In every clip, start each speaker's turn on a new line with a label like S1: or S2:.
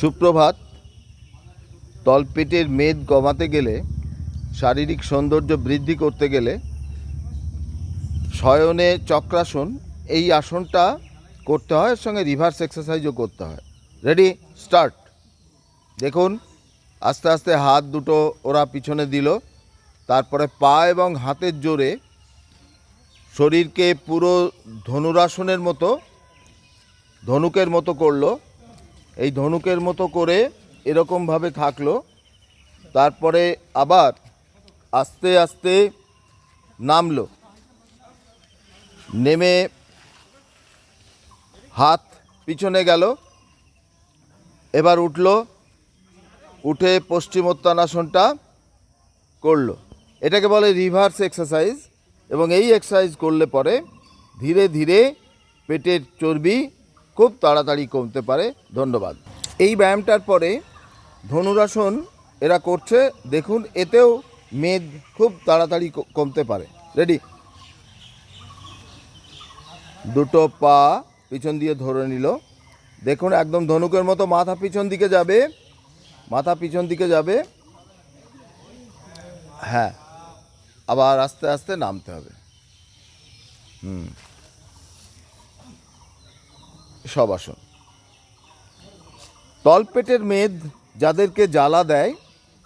S1: সুপ্রভাত। তলপেটের মেদ কমাতে গেলে, শারীরিক সৌন্দর্য বৃদ্ধি করতে গেলে শয়নে চক্রাসন, এই আসনটা করতে হয় সঙ্গে রিভার্স এক্সারসাইজও করতে হয়। রেডি স্টার্ট দেখুন, আস্তে আস্তে হাত দুটো ওরা পিছনে দিল, তারপরে পা এবং হাতের জোরে শরীরকে পুরো ধনুরাসনের মতো, ধনুকের মতো করল এই ধনুকের মতো করে এরকমভাবে থাকল। তারপরে আবার আস্তে আস্তে নামলো। নেমে হাত পিছনে গেল। এবার উঠল, উঠে পশ্চিমোত্তানাসনটা করল। এটাকে বলে রিভার্স এক্সারসাইজ এবং এই এক্সারসাইজ করলে পরে ধীরে ধীরে পেটের চর্বি খুব তাড়াতাড়ি কমতে পারে, ধন্যবাদ। এই ব্যায়ামটার পরে ধনুরাসন এরা করছে, দেখুন, এতেও মেদ খুব তাড়াতাড়ি কমতে পারে। রেডি দুটো পা পিছন দিয়ে ধরে নিল। দেখুন, একদম ধনুকের মতো মাথা পিছন দিকে যাবে। মাথা পিছন দিকে যাবে। হ্যাঁ আবার আস্তে আস্তে নামতে হবে। হুম। সব আসন। তলপেটের মেদ যাদেরকে জ্বালা দেয়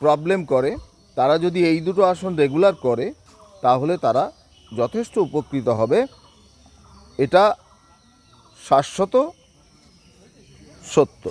S1: প্রবলেম করে, তারা যদি এই দুটো আসন রেগুলার করে, তাহলে তারা যথেষ্ট উপকৃত হবে। এটা শাশ্বত সত্য।